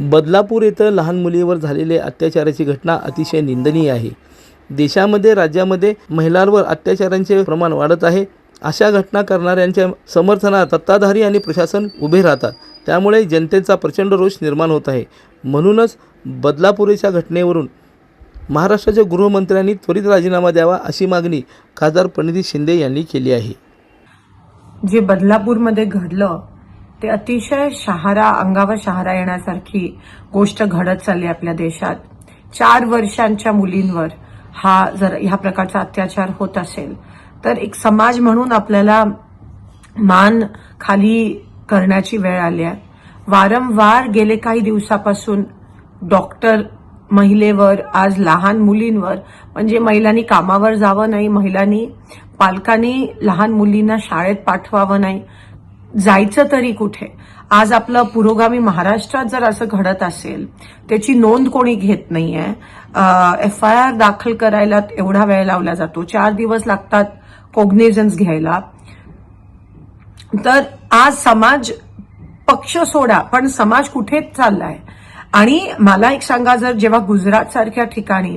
बदलापूर येथं लहान मुलीवर झालेले अत्याचाराची घटना अतिशय निंदनीय आहे. देशामध्ये राज्यामध्ये महिलांवर अत्याचारांचे प्रमाण वाढत आहे. अशा घटना करणाऱ्यांच्या समर्थनात सत्ताधारी आणि प्रशासन उभे राहतात. त्यामुळे जनतेचा प्रचंड रोष निर्माण होत आहे. म्हणूनच बदलापुरेच्या घटनेवरून महाराष्ट्राच्या गृहमंत्र्यांनी त्वरित राजीनामा द्यावा अशी मागणी खासदार प्रणिती शिंदे यांनी केली आहे. जे बदलापूरमध्ये घडलं ते अतिशय शहारा अंगावर शहारा येण्यासारखी गोष्ट घडत चालली आपल्या देशात. चार वर्षांच्या मुलींवर हा जर ह्या प्रकारचा अत्याचार होत असेल तर एक समाज म्हणून आपल्याला मान खाली करण्याची वेळ आली आहे. वारंवार गेले काही दिवसापासून डॉक्टर महिलेवर आज लहान मुलींवर म्हणजे महिलांनी कामावर जावं नाही महिलांनी पालकांनी लहान मुलींना शाळेत पाठवावं नाही जायचं तरी कुठे? आज आपलं पुरोगामी महाराष्ट्रात जर असं घडत असेल त्याची नोंद कोणी घेत नाहीये एफ आय आर दाखल करायला एवढा वेळ लावला जातो चार दिवस लागतात कोग्नेजन्स घ्यायला. तर आज समाज पक्ष सोडा पण समाज कुठेच चाललाय? आणि मला एक सांगा जर जेव्हा गुजरात सारख्या ठिकाणी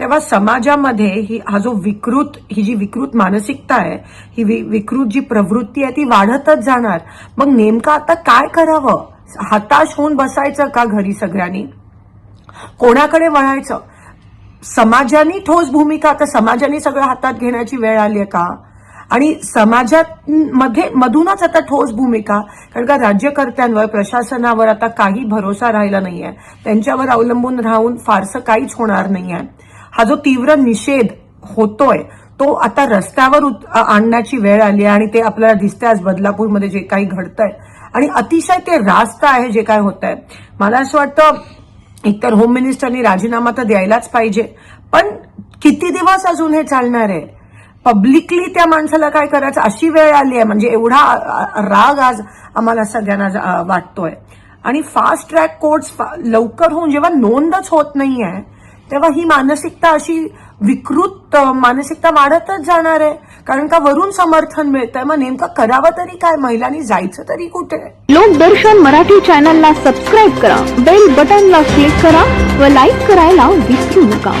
तेव्हा समाजामध्ये ही हा जो विकृत ही जी विकृत मानसिकता आहे ही वि- विकृत जी प्रवृत्ती आहे ती वाढतच जाणार. मग नेमकं आता काय करावं? हताश होऊन बसायचं का घरी सगळ्यांनी? कोणाकडे वळायचं? समाजाने ठोस भूमिका आता समाजाने सगळं हातात घेण्याची वेळ आली आहे का? आणि समाजात मध्ये मधूनच आता ठोस भूमिका कारण का राज्यकर्त्यांवर प्रशासनावर आता काही भरोसा राहिला नाहीये. त्यांच्यावर अवलंबून राहून फारसं काहीच होणार नाहीये. हा जो तीव्र निषेध होतोय तो आता रस्त्यावर उत- आणण्याची वेळ आली आहे आणि ते आपल्याला दिसतंय आज बदलापूरमध्ये जे काही घडतंय. आणि अतिशय ते रास्त आहे जे काय होत आहे मला असं वाटतं एकतर होम मिनिस्टरनी राजीनामा तर द्यायलाच पाहिजे पण किती दिवस अजून हे चालणार आहे? पब्लिकली त्या माणसाला काय करायचं? अशी वेळ आली आहे. म्हणजे एवढा राग आज आम्हाला सगळ्यांना वाटतोय. आणि फास्ट ट्रॅक कोर्ट्स लवकर होऊन जेव्हा नोंदच होत नाही आहे तेव्हा ही मानसिकता अशी विकृत मानसिकता वाढतच जाणार आहे. कारण का वरून समर्थन मिळतंय. मग नेमकं करावं तरी काय? महिलांनी जायचं तरी कुठे? लोकदर्शन मराठी चॅनलला सबस्क्राईब करा. बेल बटनला क्लिक करा व लाईक करायला विसरू नका.